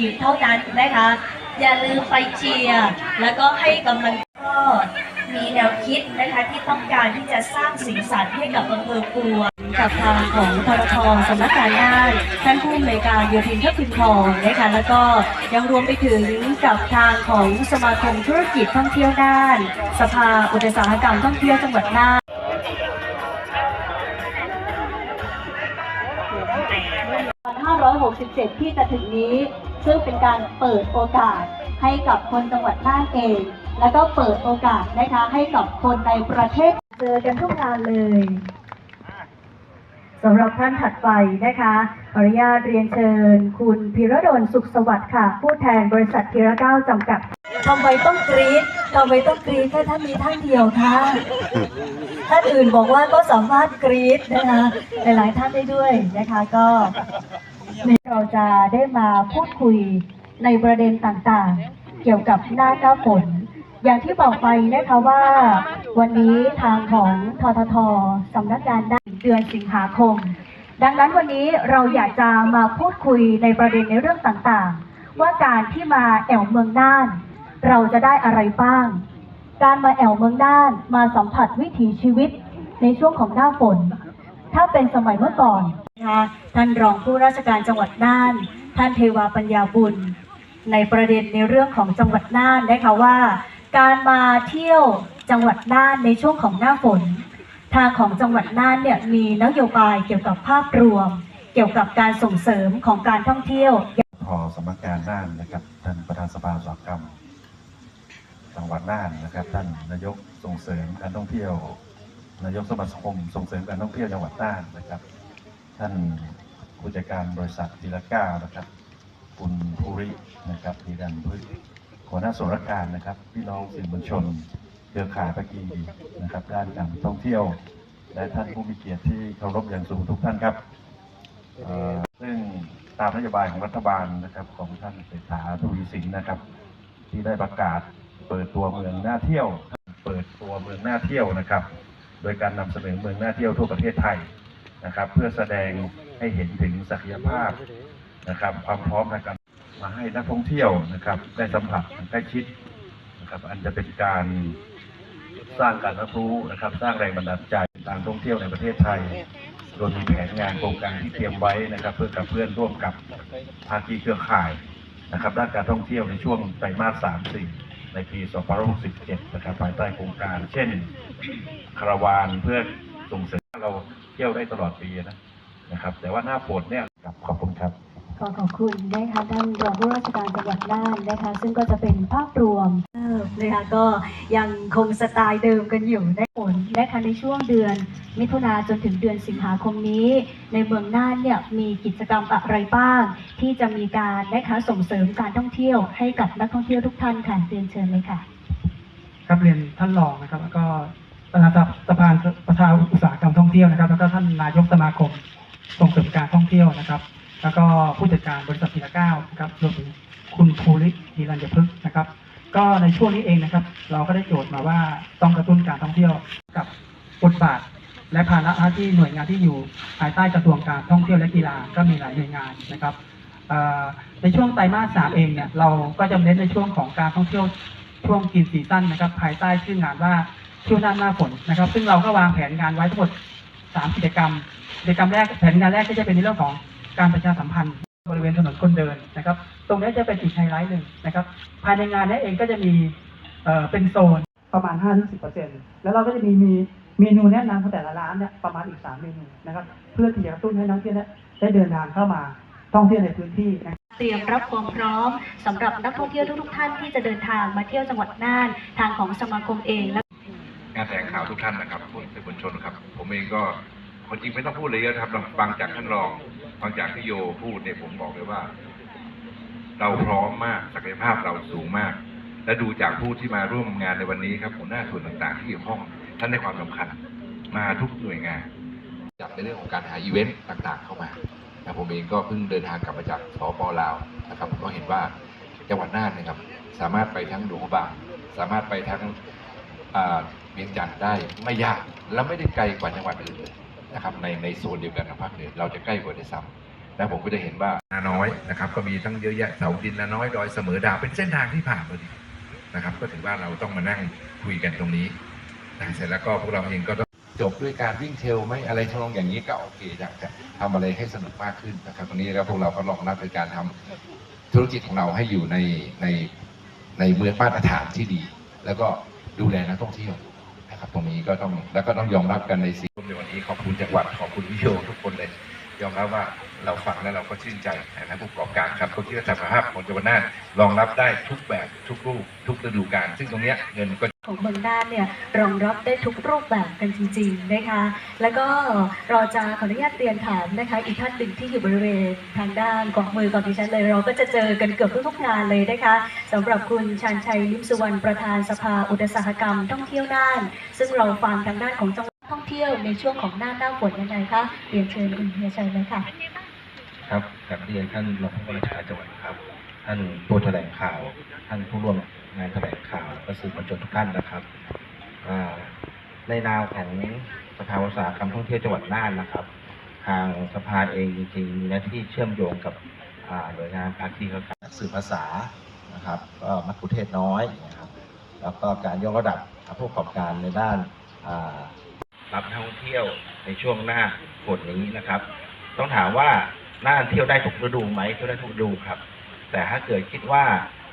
ทีมเท่านั้นนะคะ อย่าลืมไปเชียร์แล้วก็ให้กำลังก็มีแนวคิดนะคะที่ต้องการที่จะสร้างสีสันให้กับอำเภอปัวกับทางของทรทสำนักงานด้านท่านผู้อำนวยการโยธินทัพทิมทองนะคะแล้วก็ยังรวมไปถึงกับทางของสมาคมธุรกิจท่องเที่ยวด้าน สภาอุตสาหกรรมท่องเที่ยวจังหวัดน่าน 2567ที่จะถึงนี้ ซึ่งเป็นการเปิดโอกาสให้กับคนจังหวัดน่านเอง แล้วก็เปิดโอกาสนะคะให้กับคนในประเทศเจอกันทุกงานเลยสำหรับท่านถัดไปนะคะขออนุญาตเรียนเชิญ คุณพิรดลสุขสวัสดิ์ค่ะ ผู้แทนบริษัททีระเก้าจำกัดทำไมต้องกรี๊ดทำไมต้องกรี๊ดแค่ท่านมีท่านเดียวคะท่านอื่นบอกว่าก็สามารถกรี๊ดนะคะหลายๆท่านได้ด้วยนะคะก็ เราจะได้มาพูดคุยในประเด็นต่างๆ เกี่ยวกับหน้าหน้าฝน อย่างที่บอกไปนะคะว่า วันนี้ทางของทททสำนักงานด้านเดือนสิงหาคม ดังนั้นวันนี้เราอยากจะมาพูดคุยในประเด็นในเรื่องต่างๆ ว่าการที่มาแอวเมืองน่าน เราจะได้อะไรบ้าง การมาแอวเมืองน่านมาสัมผัสวิถีชีวิตในช่วงของหน้าฝน ถ้าเป็นสมัยเมื่อก่อน นะคะท่านรองผู้ราชการจังหวัดน่าน ท่านเทวาปัญญาบุญ ในประเด็นในเรื่องของจังหวัดน่านนะคะว่า การมาเที่ยวจังหวัดน่านในช่วงของหน้าฝน ทางของจังหวัดน่านเนี่ยมีนโยบายเกี่ยวกับภาพรวม เกี่ยวกับการส่งเสริมของการท่องเที่ยวพอสำนักานน่านนะครับท่านประธานสภาสาหกรรมจังหวัดน่านนะครับ ท่านนายกส่งเสริมการท่องเที่ยว นายกสมาคมส่งเสริมการท่องเที่ยวจังหวัดน่านนะครับ ท่านผู้จัดการบริษัททีละก้านะครับ คุณภูรินะครับดีดันพืชหัวหน้าส่วนราชการนะครับ พี่น้องสื่อมวลชนเครือข่ายภาคีนะครับ ด้านการท่องเที่ยว และท่านผู้มีเกียรติที่เคารพอย่างสูงทุกท่านครับซึ่งตามนโยบายของรัฐบาลนะครับ ของท่านเศรษฐาทวีสินนะครับ ที่ได้ประกาศเปิดตัวเมืองน่าเที่ยว เปิดตัวเมืองน่าเที่ยวนะครับ โดยการนำเสนอเมืองน่าเที่ยวทั่วประเทศไทย นะครับ เพื่อแสดงให้เห็นถึงศักยภาพนะครับ ความพร้อมในการมาให้นักท่องเที่ยวนะครับ ได้สัมผัสใกล้ชิดนะครับ อันจะเป็นการสร้างการรับรู้นะครับ สร้างแรงบันดาลใจการท่องเที่ยวในประเทศไทยโดยมีแผนงานโครงการที่เตรียมไว้นะครับ เพื่อกับเพื่อนร่วมกับภาคีเครือข่ายนะครับด้านการท่องเที่ยวในช่วงไตรมาส 3 4 ในปี 2567 นะครับภายใต้โครงการ เช่น คาราวานเพื่อส่งเสริมเรา ที่ยวได้ตลอดปีนะนะครับ แต่ว่าหน้าฝนเนี่ยครับขอบคุณครับขอขอบคุณนะคะท่านรองผู้ราชการจังหวัดน่านนะคะ ซึ่งก็จะเป็นภาพรวมเออนะคะก็ยังคงสไตล์เดิมกันอยู่ได้ผลนะคะในช่วงเดือน มิถุนาจนถึงเดือนสิงหาคมนี้ ในเมืองน่านเนี่ยมีกิจกรรมอะไรบ้าง ที่จะมีการนะคะส่งเสริมการท่องเที่ยวให้กับนักท่องเที่ยวทุกท่านค่ะเรียนเชิญเลยค่ะครับเรียนท่านรองนะครับแล้วก็ ประธานสภาประธานอุตสาหกรรมท่องเที่ยวนะครับ แล้วก็ท่านนายกสมาคมส่งเสริมการท่องเที่ยวนะครับ แล้วก็ผู้จัดการบริษัททีละเก้านะครับรวมถึงคุณภูริฮิรัญญพฤกษ์นะครับ ก็ในช่วงนี้เองนะครับ เราก็ได้โจทย์มาว่าต้องกระตุ้นการท่องเที่ยวกับบทบาท และภาระที่หน่วยงานที่อยู่ภายใต้กระทรวงการท่องเที่ยวและกีฬาก็มีหลายหน่วยงานนะครับในช่วงไตรมาสสามเองเนี่ยเราก็จะเน้นในช่วงของการท่องเที่ยวช่วงกินซีซั่นนะครับ ภายใต้ชื่องานว่า เที่ยวหน้าหน้าฝนนะครับ ซึ่งเราก็วางแผนงานไว้ทั้งหมดสามกิจกรรม กิจกรรมแรกแผนงานแรกก็จะเป็นในเรื่องของการประชาสัมพันธ์บริเวณถนนคนเดินนะครับ ตรงนี้จะเป็นอีกไฮไลท์หนึ่งนะครับ ภายในงานนี้เองก็จะมีเเป็นโซนประมาณ 5-10%แล้วเราก็จะมีมีเมนูแนะนำของแต่ละร้านเนี่ยประมาณอีก 3 เมนูนะครับ เพื่อที่จะกระตุ้นให้นักท่องเที่ยวได้เดินทางเข้ามาท่องเที่ยวในพื้นที่นะเตรียมรับความพร้อมสำหรับนักท่องเที่ยวทุกๆท่านที่จะเดินทางมาเที่ยวจังหวัดน่าน ทางของสมาคมเองและานแถลงข่าวทุกท่านนะครับผู้สื่อมวลชนครับ ผมเองก็คนจริงไม่ต้องพูดเลยนะครับเราฟังจากท่านรองฟังจากพี่โยพูดเนี่ยผมบอกเลยว่า เราพร้อมมากศักยภาพเราสูงมาก และดูจากผู้ที่มาร่วมงานในวันนี้ครับหัวหน้าส่วนต่าง ๆ ที่เกี่ยวข้องท่านให้ความสำคัญมาทุกหน่วยงานจับในเรื่องของการหาอีเวนต์ต่างๆ เข้ามานะผมเองก็เพิ่งเดินทางกลับมาจากสปลาวนะครับผมก็เห็นว่าจังหวัดน่านนะครับ สามารถไปทั้งหลวงบางสามารถไปทั้ง วียงจันทร์ได้ไม่ยากและไม่ได้ไกลกว่าจังหวัดอื่นเลยนะครับในในโซนเดียวกันกับภาคเหนือเราจะใกล้กว่าด้วยซ้ำแล้วผมก็จะเห็นว่านาน้อยนะครับ ก็มีทั้งเยอะแยะเสาดินนาน้อยดอยเสมอดาวเป็นเส้นทางที่ผ่านพอดีนะครับ ก็ถือว่าเราต้องมานั่งคุยกันตรงนี้นะเสร็จแล้วก็พวกเราเองก็ต้องจบด้วยการวิ่งเทลไหมอะไรทำนองอย่างนี้ก็โอเคอยากจะทำอะไรให้สนุกมากขึ้นนะครับตรงนี้แล้วพวกเราก็ลองนัดในการทำธุรกิจของเราให้อยู่ในในในเมืองมาตรฐานที่ดี แล้วก็ดูแลนักท่องเที่ยว นะครับ ตรงนี้ก็ต้องแล้วก็ต้องยอมรับกันในสิ่งในวันนี้ขอบคุณจังหวัดขอบคุณวิโยทุกคนเลย ยอมรับว่าเราฟังแล้วเราก็ชื่นใจนะผู้ประกอบการครับเขาคิดว่าศักยภาพของจังหวัดน่านรองรับได้ทุกแบบทุกรูป ทุกฤดูกาลซึ่งตรงเนี้ยเงินก็ของเมืองน่านเนี่ยรองรับได้ทุกรูปแบบกันจริงๆนะคะแล้วก็เราจะขออนุญาตเรียนถามนะคะอีกท่านหนึ่งที่อยู่บริเวณทางด้านกองมือของดิฉันเลยเราก็จะเจอกันเกือบทุกๆงานเลยนะคะสำหรับคุณชาญชัยลิมสุวรรณประธานสภาอุตสาหกรรมท่องเที่ยวน่าน ซึ่งเราฟังทางด้านของจัง ท่องเที่ยวในช่วงของหน้าหน้าฝนยังไงคะเรียนเชิญคุณเฮียชัยเลยค่ะ ครับกับเรียนท่านรองผู้ว่าราชการจังหวัดครับ ท่านผู้แถลงข่าว ท่านผู้ร่วมงานแถลงข่าวและสื่อมวลชนทุกท่านนะครับในนามของสภาอุตสาหกรรมท่องเที่ยวจังหวัดน่านนะครับ ทางสภาเองจริงๆมีหน้าที่เชื่อมโยงกับหน่วยงานภาคีเครือข่ายสื่อภาษานะครับ ก็มัคคุเทศน้อยนะครับ แล้วก็การยกระดับผู้ประกอบการในด้านา รับนักท่องเที่ยวในช่วงหน้าฝนนี้นะครับ ต้องถามว่าหน่าเที่ยวได้ทุกฤดูไหมเที่ยวได้ทุกฤดูครับ แต่ถ้าเกิดคิดว่า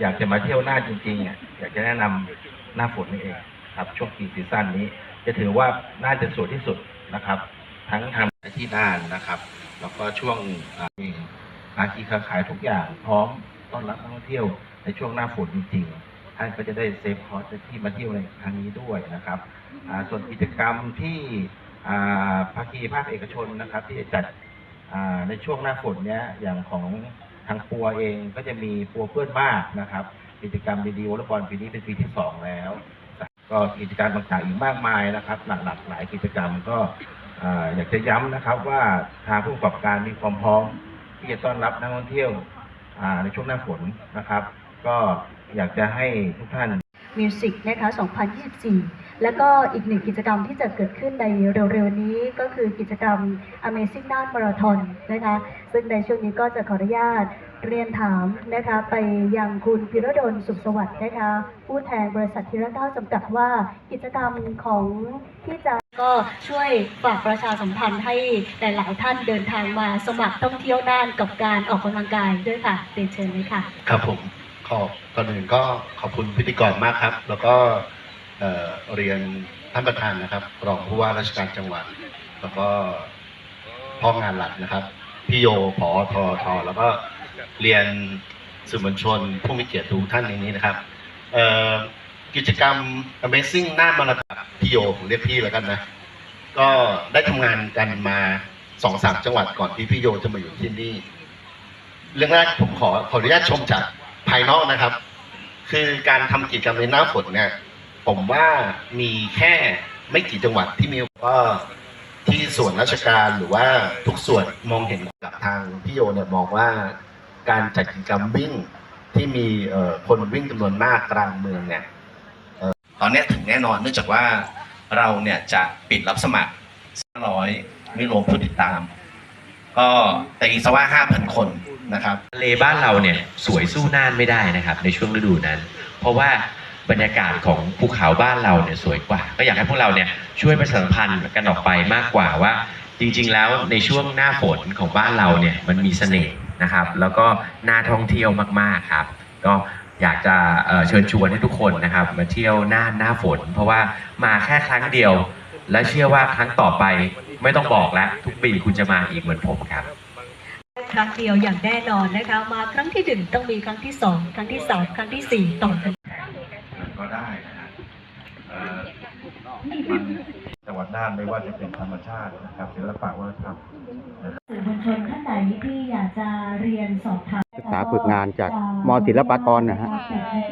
อยากจะมาเที่ยวหน่าจริงๆอะอยากจะแนะนำหน้าฝนนี่เองครับช่วงปีซีซั่นนี้ จะถือว่าน่าจะสวยที่สุดนะครับ ทั้งทำที่น่านนะครับ แล้วก็ช่วงอาภาคีครือข่ายทุกอย่างพร้อมต้อนรับนักท่องเที่ยวในช่วงหน้าฝนจริงๆ ท่านก็จะได้เซฟคอร์สที่มาเที่ยวในครั้งนี้ด้วยนะครับส่วนกิจกรรมที่ภาคีภาคเอกชนนะครับ ที่จะจัดในช่วงหน้าฝนเนี้ยอย่างของทางปัวเองก็จะมีปัวเพื่อนมากนะครับ กิจกรรมดีๆวอลเลย์บอลปีนี้เป็นปีที่สองแล้ว ก็กิจการมต่างๆอีกมากมายนะครับ หลักๆหลายกิจกรรมก็อยากจะย้ำนะครับว่าทางผู้ประกอบการมีความพร้อมที่จะต้อนรับนักท่องเที่ยวในช่วงหน้าฝนนะครับ ก็ อยากจะให้ทุกท่านมิวสิกนะคะ 2024 แล้วก็อีกหนึ่งกิจกรรมที่จะเกิดขึ้นในเร็วๆ นี้ก็คือกิจกรรม Amazing น่านมาราธอนนะคะ ซึ่งในช่วงนี้ก็จะขออนุญาตเรียนถามนะคะ ไปยังคุณพิรดลสุขสวัสดิ์นะคะ ผู้แทนบริษัททีละเก้าจำกัดว่ากิจกรรมของที่จะก็ช่วยฝากประชาสัมพันธ์ให้หลายๆท่านเดินทางมาสมัครท่องเที่ยวน่านกับการออกกำลังกายด้วยค่ะเรียนเชิญเลยค่ะ ครับผม ขอบก่อนอื่นก็ขอบคุณพิธีกรมากครับ แล้วก็เรียนท่านประธานนะครับ รองผู้ว่าราชการจังหวัด แล้วก็พ่องานหลักนะครับ พี่โยผอทอทอแล้วก็เรียนสื่อมวลชน ผู้มีเกียรติทุกท่านในนี้นะครับกิจกรรม Amazing หน้ามาราธอนพี่โยผมเรียกพี่แล้วกันนะ ก็ได้ทำงานกันมาสองสามจังหวัดก่อนที่พี่โยจะมาอยู่ที่นี่ เรื่องแรกผมขอขออนุญาตชมจาก ภายนอกนะครับ คือการทำกิจกรรมในหน้าฝนเนี่ยผมว่ามีแค่ไม่กี่จังหวัดที่มีก็ที่ส่วนราชการหรือว่าทุกส่วนมองเห็นกับทางพี่โยเนี่ยมองว่าการจัดกิจกรรมวิ่งที่มีคนวิ่งจำนวนมากกลางเมืองเนี่ยตอนนี้ถึงแน่นอนเนื่องจากว่าเราเนี่ยจะปิดรับสมัคร500ไม่รวมผู้ติดตาม ก็ตีซะว่า 5,000 คน นะครับทะเลบ้านเราเนี่ยสวยสู้น่านไม่ได้นะครับ ในช่วงฤดูนั้น เพราะว่าบรรยากาศของภูเขาบ้านเราเนี่ยสวยกว่า ก็อยากให้พวกเราเนี่ยช่วยประชาสัมพันธ์กันออกไปมากกว่าว่า จริง ๆ แล้วในช่วงหน้าฝนของบ้านเราเนี่ยมันมีเสน่ห์นะครับ แล้วก็น่าท่องเที่ยวมากๆครับ ก็อยากจะเเชิญชวนให้ทุกคนนะครับ มาเที่ยวหน้าหน้าฝน เพราะว่ามาแค่ครั้งเดียว และเชื่อว่าครั้งต่อไปไม่ต้องบอกแล้ว ทุกปีคุณจะมาอีกเหมือนผมครับ รั้งเดียวอย่างแน่นอนนะคะ มาครั้งที่หนึ่งต้องมีครั้งที่สองครั้งที่สามครั้งที่สี่ต่อกันก็ได้นะฮะเอ่อมันจังหวัดน่านไม่ว่าจะเป็นธรรมชาตินะครับศิลปะวัฒนธรรมสื่อมวลชนท่านไหนที่อยากจะเรียนสอบถามศึกษาฝึกงานจากมศิลปากรนะฮะ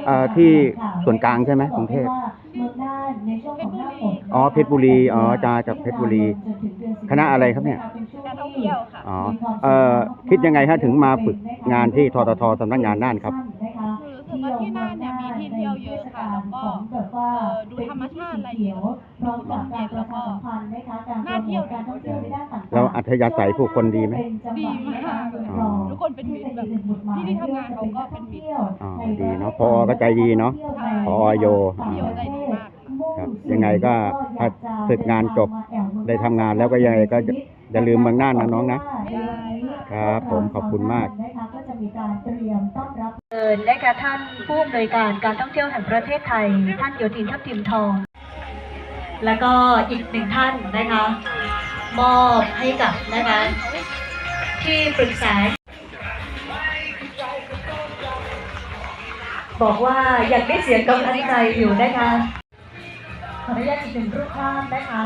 เอ่อที่ส่วนกลางใช่ไหมกรุงเทพเมืองน่านในช่วงของหน้าฝนอ๋อเพชรบุรีอ๋อจาจากเพชรบุรี คณะอะไรครับเนี่ยการท่ องเที่ยวค่ะอ๋อเอ่อคิดยังไงฮะถึงมาฝึกงานที่ทททสำนักงานน่านครับ คือรู้สึกว่าที่น่านเนี่ยมีที่เที่ยวเยอะค่ะแล้วก็เอ่อดูธรรมชาติอะไรเยอะพร้อมกับการประชาสัมพันธ์นะคะการโปรโมทการท่องเที่ยวในด้านต่างๆแล้วอัธยาศัยผู้คนดีไหมดีมากเลยทุกคนเป็นมิตรแบบที่ที่ทำงานเขาก็เป็นมิตรอ๋อดีเนาะพอก็ใจดีเนาะพอโยพี่โยใจดีมากครับยังไงก็ถ้าเสร็จงานจบได้ทำงานแล้วก็ยังไงก็อย่าลืมเมืองน่านนะน้องนะ ครับผมขอบคุณมาก นะคะก็จะมีการเตรียมต้อนรับเชิญนะคะท่านผู้อำนวยการการท่องเที่ยวแห่งประเทศไทย ท่านโยธินทัพทิมทอง แล้วก็อีกหนึ่งท่านนะคะมอบให้กับนะคะที่ปรึกษา บอกว่าอยากได้เสียงกำลังใจอยู่นะคะขออนุญาตอีกหนึ่งรูปภาพนะคะ